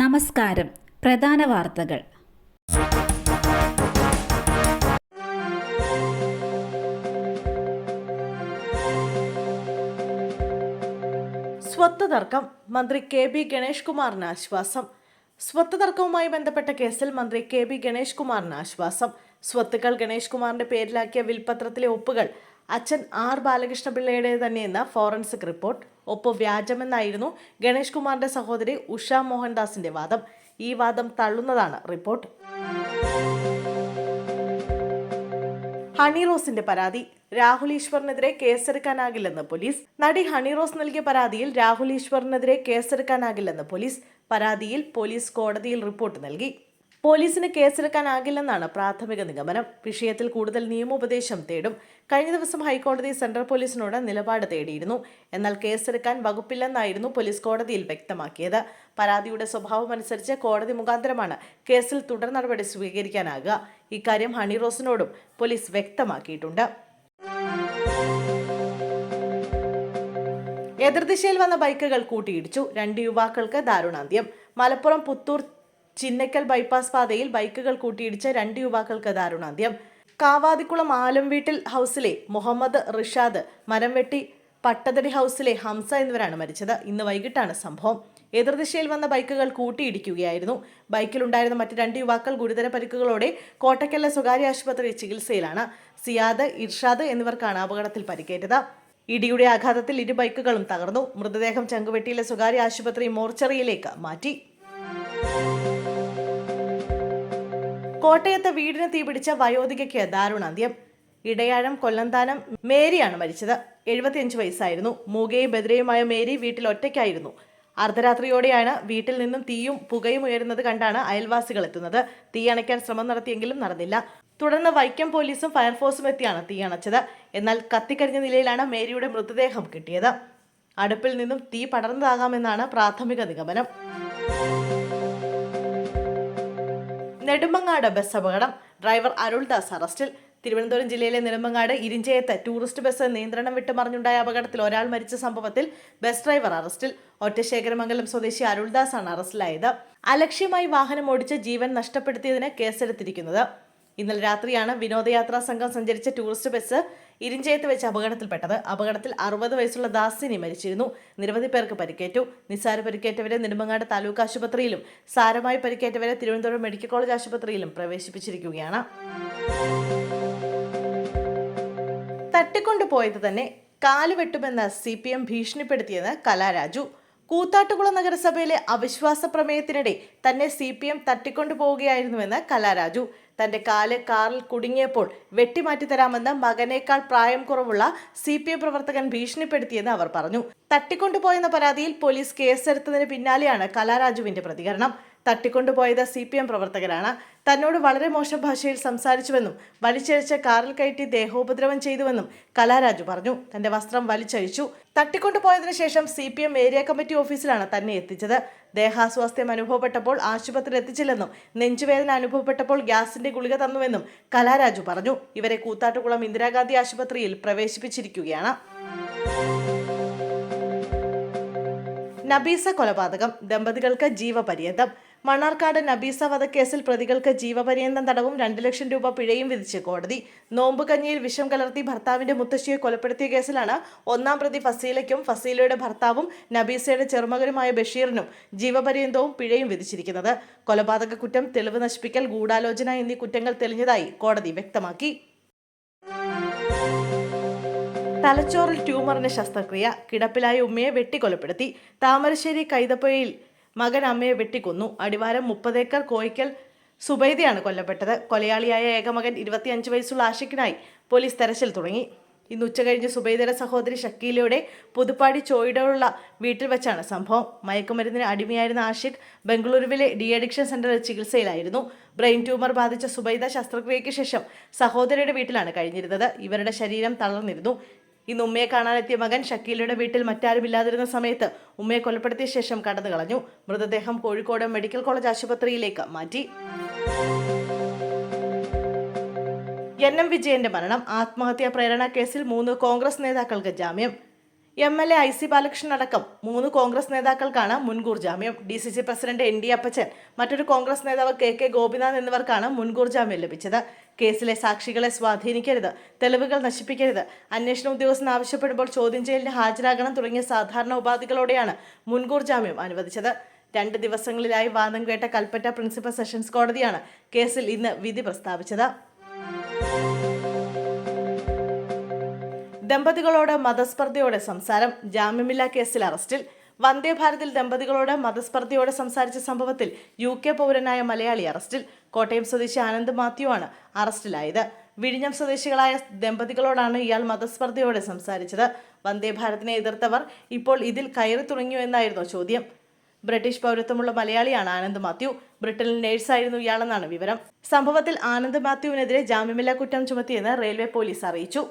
നമസ്കാരം. പ്രധാന വാർത്തകൾ. സ്വത്ത് തർക്കം മന്ത്രി കെ ബി ഗണേഷ് കുമാറിന് ആശ്വാസം. സ്വത്ത് തർക്കവുമായി ബന്ധപ്പെട്ട കേസിൽ മന്ത്രി കെ ബി ഗണേഷ് കുമാറിന് ആശ്വാസം. സ്വത്തുക്കൾ ഗണേഷ് കുമാറിന്റെ പേരിലാക്കിയ വിൽപത്രത്തിലെ ഒപ്പുകൾ അച്ഛൻ ആർ ബാലകൃഷ്ണപിള്ളയുടെ തന്നെയെന്ന ഫോറൻസിക് റിപ്പോർട്ട്. ഒപ്പ് വ്യാജമെന്നായിരുന്നു ഗണേഷ് കുമാറിന്റെ സഹോദരി ഉഷ മോഹൻദാസിന്റെ വാദം. ഈ വാദം തള്ളുന്നതാണ് റിപ്പോർട്ട്. ഹണി റോസിന്റെ പരാതി. രാഹുൽ ഈശ്വറിനെതിരെ കേസെടുക്കാനാകില്ലെന്ന് പോലീസ്. നടി ഹണി റോസ് നൽകിയ പരാതിയിൽ രാഹുൽ ഈശ്വറിനെതിരെ കേസെടുക്കാനാകില്ലെന്ന് പോലീസ്. പരാതിയിൽ പോലീസ് കോടതിയിൽ റിപ്പോർട്ട് നൽകി. പോലീസിന് കേസെടുക്കാനാകില്ലെന്നാണ് പ്രാഥമിക നിഗമനം. വിഷയത്തിൽ കൂടുതൽ നിയമോപദേശം തേടും. കഴിഞ്ഞ ദിവസം ഹൈക്കോടതി സെൻട്രൽ പോലീസിനോട് നിലപാട് തേടിയിരുന്നു. എന്നാൽ കേസെടുക്കാൻ വകുപ്പില്ലെന്നായിരുന്നു പോലീസ് കോടതിയിൽ വ്യക്തമാക്കിയത്. പരാതിയുടെ സ്വഭാവമനുസരിച്ച് കോടതി മുഖാന്തരമാണ് കേസിൽ തുടർ നടപടി സ്വീകരിക്കാനാകുക. ഇക്കാര്യം ഹണി റോസിനോടും പോലീസ് വ്യക്തമാക്കിയിട്ടുണ്ട്. എതിർദിശയിൽ വന്ന ബൈക്കുകൾ കൂട്ടിയിടിച്ചു. രണ്ട് യുവാക്കൾക്ക് ദാരുണാന്ത്യം. മലപ്പുറം പുത്തൂർ ചിന്നക്കൽ ബൈപ്പാസ് പാതയിൽ ബൈക്കുകൾ കൂട്ടിയിടിച്ച രണ്ട് യുവാക്കൾക്ക് ദാരുണാന്ത്യം കാവാതിക്കുളം ആലം വീട്ടിൽ ഹൗസിലെ മുഹമ്മദ് റിഷാദ് മരം വെട്ടി പട്ടതടി ഹൗസിലെ ഹംസ എന്നിവരാണ് മരിച്ചത്. ഇന്ന് വൈകിട്ടാണ് സംഭവം. എതിർദിശയിൽ വന്ന ബൈക്കുകൾ കൂട്ടിയിടിക്കുകയായിരുന്നു. ബൈക്കിലുണ്ടായിരുന്ന മറ്റ് രണ്ട് യുവാക്കൾ ഗുരുതര പരിക്കുകളോടെ കോട്ടക്കലിലെ സ്വകാര്യ ആശുപത്രി ചികിത്സയിലാണ്. സിയാദ് ഇർഷാദ് എന്നിവർക്കാണ് അപകടത്തിൽ പരിക്കേറ്റത്. ഇടിയുടെ ആഘാതത്തിൽ ഇരു ബൈക്കുകളും തകർന്നു. മൃതദേഹം ചങ്കുവെട്ടിയിലെ സ്വകാര്യ ആശുപത്രി മോർച്ചറിയിലേക്ക് മാറ്റി. കോട്ടയത്ത് വീടിന് തീപിടിച്ച വയോധികയ്ക്ക് ദാരുണാന്ത്യം ഇടയാഴം കൊല്ലന്താനം മേരിയാണ് മരിച്ചത്. എഴുപത്തിയഞ്ച് വയസ്സായിരുന്നു. മൂകയും ബദ്രയുമായ മേരി വീട്ടിൽ ഒറ്റയ്ക്കായിരുന്നു. അർദ്ധരാത്രിയോടെയാണ് വീട്ടിൽ നിന്നും തീയും പുകയും ഉയരുന്നത് കണ്ടാണ് അയൽവാസികൾ എത്തുന്നത്. തീ അണയ്ക്കാൻ ശ്രമം നടത്തിയെങ്കിലും നടന്നില്ല. തുടർന്ന് വൈക്കം പോലീസും ഫയർഫോഴ്സും എത്തിയാണ് തീ അണച്ചത്. എന്നാൽ കത്തിക്കരിഞ്ഞ നിലയിലാണ് മേരിയുടെ മൃതദേഹം കിട്ടിയത്. അടുപ്പിൽ നിന്നും തീ പടർന്നതാകാമെന്നാണ് പ്രാഥമിക നിഗമനം. നെടുമങ്ങാട് ബസ് അപകടം. ഡ്രൈവർ അരുൾദാസ് അറസ്റ്റിൽ. തിരുവനന്തപുരം ജില്ലയിലെ നെടുമങ്ങാട് ഇരിഞ്ചയത്ത് ടൂറിസ്റ്റ് ബസ് നിയന്ത്രണം വിട്ട് മറിഞ്ഞുണ്ടായ അപകടത്തിൽ ഒരാൾ മരിച്ച സംഭവത്തിൽ ബസ് ഡ്രൈവർ അറസ്റ്റിൽ. ഒറ്റശേഖരമംഗലം സ്വദേശി അരുൾദാസാണ് അറസ്റ്റിലായത്. അലക്ഷ്യമായി വാഹനം ഓടിച്ച് ജീവൻ നഷ്ടപ്പെടുത്തിയതിന് കേസെടുത്തിരിക്കുന്നത്. ഇന്നലെ രാത്രിയാണ് വിനോദയാത്രാ സംഘം സഞ്ചരിച്ച ടൂറിസ്റ്റ് ബസ് ഇരിഞ്ചയത്ത് വെച്ച് അപകടത്തിൽപ്പെട്ടത്. അപകടത്തിൽ അറുപത് വയസ്സുള്ള ദാസിനി മരിച്ചിരുന്നു. നിരവധി പേർക്ക് പരിക്കേറ്റു. നിസ്സാര പരിക്കേറ്റവരെ നെടുമങ്ങാട് താലൂക്ക് ആശുപത്രിയിലും സാരമായി പരിക്കേറ്റവരെ തിരുവനന്തപുരം മെഡിക്കൽ കോളേജ് ആശുപത്രിയിലും പ്രവേശിപ്പിച്ചിരിക്കുകയാണ്. തട്ടിക്കൊണ്ടുപോയത് തന്നെ കാലുവെട്ടുമെന്ന് സി പി എം ഭീഷണിപ്പെടുത്തിയത് കലാരാജു. കൂത്താട്ടുകുളം നഗരസഭയിലെ അവിശ്വാസ പ്രമേയത്തിനിടെ തന്നെ സി പി എം തട്ടിക്കൊണ്ടുപോവുകയായിരുന്നുവെന്ന് കലാരാജു. തന്റെ കാൽ കാറിൽ കുടുങ്ങിയപ്പോൾ വെട്ടിമാറ്റി തരാമെന്ന് മകനേക്കാൾ പ്രായം കുറവുള്ള സി പി എം പ്രവർത്തകൻ ഭീഷണിപ്പെടുത്തിയെന്ന് അവർ പറഞ്ഞു. തട്ടിക്കൊണ്ടുപോയെന്ന പരാതിയിൽ പോലീസ് കേസെടുത്തതിന് പിന്നാലെയാണ് കലാരാജുവിന്റെ പ്രതികരണം. തട്ടിക്കൊണ്ടുപോയത് സി പി എം പ്രവർത്തകരാണ്. തന്നോട് വളരെ മോശം ഭാഷയിൽ സംസാരിച്ചുവെന്നും വലിച്ചഴിച്ച് കാറിൽ കയറ്റി ദേഹോപദ്രവം ചെയ്തുവെന്നും കലാരാജു പറഞ്ഞു. തന്റെ വസ്ത്രം വലിച്ചഴിച്ചു. തട്ടിക്കൊണ്ടുപോയതിനു ശേഷം C P M area committee ഓഫീസിലാണ് തന്നെ എത്തിച്ചത്. ദേഹാസ്വാസ്ഥ്യം അനുഭവപ്പെട്ടപ്പോൾ ആശുപത്രിയിൽ എത്തിച്ചില്ലെന്നും നെഞ്ചുവേദന അനുഭവപ്പെട്ടപ്പോൾ ഗ്യാസിന്റെ ഗുളിക തന്നുവെന്നും കലാരാജു പറഞ്ഞു. ഇവരെ കൂത്താട്ടുകുളം ഇന്ദിരാഗാന്ധി ആശുപത്രിയിൽ പ്രവേശിപ്പിച്ചിരിക്കുകയാണ്. നബീസ കൊലപാതകം ദമ്പതികൾക്ക് ജീവപര്യന്തം. മണ്ണാർക്കാട് നബീസ വധക്കേസിൽ പ്രതികൾക്ക് ജീവപര്യന്തം തടവും രണ്ട് ലക്ഷം രൂപ പിഴയും വിധിച്ച് കോടതി. നോമ്പുകഞ്ഞിയിൽ വിഷം കലർത്തി ഭർത്താവിന്റെ മുത്തശ്ശിയെ കൊലപ്പെടുത്തിയ കേസിലാണ് ഒന്നാം പ്രതി ഫസീലയ്ക്കും ഫസീലയുടെ ഭർത്താവും നബീസയുടെ ചെറുമകനുമായ ബഷീറിനും ജീവപര്യന്തവും പിഴയും വിധിച്ചിരിക്കുന്നത്. കൊലപാതക കുറ്റം തെളിവ് നശിപ്പിക്കൽ ഗൂഢാലോചന എന്നീ കുറ്റങ്ങൾ തെളിഞ്ഞതായി കോടതി വ്യക്തമാക്കി. തലച്ചോറിൽ ട്യൂമറിന് ശസ്ത്രക്രിയ കിടപ്പിലായ ഉമ്മയെ വെട്ടിക്കൊലപ്പെടുത്തി. താമരശ്ശേരി കൈതപ്പൊയിൽ മകൻ അമ്മയെ വെട്ടിക്കൊന്നു. അടിവാരം മുപ്പതേക്കർ കോയിക്കൽ സുബൈദയാണ് കൊല്ലപ്പെട്ടത്. കൊലയാളിയായ ഏകമകൻ ഇരുപത്തിയഞ്ച് വയസ്സുള്ള ആഷിഖിനായി പോലീസ് തെരച്ചിൽ തുടങ്ങി. ഇന്ന് ഉച്ചകഴിഞ്ഞ് സുബൈദയുടെ സഹോദരി ഷക്കീലയുടെ പുതുപ്പാടി ചോയിടുള്ള വീട്ടിൽ വെച്ചാണ് സംഭവം. മയക്കുമരുന്നിന് അടിമയായിരുന്ന ആഷിഖ് ബംഗളൂരുവിലെ ഡി അഡിക്ഷൻ സെന്ററിൽ ചികിത്സയിലായിരുന്നു. ബ്രെയിൻ ട്യൂമർ ബാധിച്ച സുബൈദ ശസ്ത്രക്രിയയ്ക്ക് ശേഷം സഹോദരിയുടെ വീട്ടിലാണ് കഴിഞ്ഞിരുന്നത്. ഇവരുടെ ശരീരം തളർന്നിരുന്നു. ഇന്ന് ഉമ്മയെ കാണാനെത്തിയ മകൻ ഷക്കീലയുടെ വീട്ടിൽ മറ്റാരും ഇല്ലാതിരുന്ന സമയത്ത് ഉമ്മയെ കൊലപ്പെടുത്തിയ ശേഷം കടന്നു കളഞ്ഞു. മൃതദേഹം കോഴിക്കോട് മെഡിക്കൽ കോളേജ് ആശുപത്രിയിലേക്ക് മാറ്റി. എൻ എം വിജയന്റെ മരണം ആത്മഹത്യാ പ്രേരണ കേസിൽ മൂന്ന് കോൺഗ്രസ് നേതാക്കൾക്ക് ജാമ്യം. M L A I C Balakrishnan അടക്കം മൂന്ന് കോൺഗ്രസ് നേതാക്കൾക്കാണ് മുൻകൂർ ജാമ്യം. D C C president N D Appachan മറ്റൊരു കോൺഗ്രസ് നേതാവ് കെ കെ ഗോപിനാഥ് എന്നിവർക്കാണ് മുൻകൂർ ജാമ്യം ലഭിച്ചത്. കേസിലെ സാക്ഷികളെ സ്വാധീനിക്കരുത് തെളിവുകൾ നശിപ്പിക്കരുത്. അന്വേഷണ ഉദ്യോഗസ്ഥൻ ആവശ്യപ്പെടുമ്പോൾ ചോദ്യം ചെയ്യലിന് ഹാജരാകണം തുടങ്ങിയ സാധാരണ ഉപാധികളോടെയാണ് മുൻകൂർ ജാമ്യം അനുവദിച്ചത്. രണ്ട് ദിവസങ്ങളിലായി വാദം കേട്ട കൽപ്പറ്റ പ്രിൻസിപ്പൽ സെഷൻസ് കോടതിയാണ് കേസിൽ ഇന്ന് വിധി പ്രസ്താവിച്ചത്. ദമ്പതികളോട് മതസ്പർദ്ധയോടെ സംസാരം. ജാമ്യമില്ലാ കേസിൽ അറസ്റ്റിൽ. വന്ദേഭാരതിൽ ദമ്പതികളോട് മതസ്പർദ്ധയോടെ സംസാരിച്ച സംഭവത്തിൽ യു കെ പൗരനായ മലയാളി അറസ്റ്റിൽ. കോട്ടയം സ്വദേശി ആനന്ദ് മാത്യു ആണ് അറസ്റ്റിലായത്. വിഴിഞ്ഞം സ്വദേശികളായ ദമ്പതികളോടാണ് ഇയാൾ മതസ്പർദ്ധയോടെ സംസാരിച്ചത്. വന്ദേഭാരതിനെ എതിർത്തവർ ഇപ്പോൾ ഇതിൽ കയറി തുടങ്ങിയോ എന്നായിരുന്നു ചോദ്യം. ബ്രിട്ടീഷ് പൗരത്വമുള്ള മലയാളിയാണ് ആനന്ദ് മാത്യു. ബ്രിട്ടനിൽ നേഴ്സായിരുന്നു ഇയാളെന്നാണ് വിവരം. സംഭവത്തിൽ ആനന്ദ് മാത്യുവിനെതിരെ ജാമ്യമില്ലാ കുറ്റം ചുമത്തിയെന്ന് റെയിൽവേ പോലീസ് അറിയിച്ചു.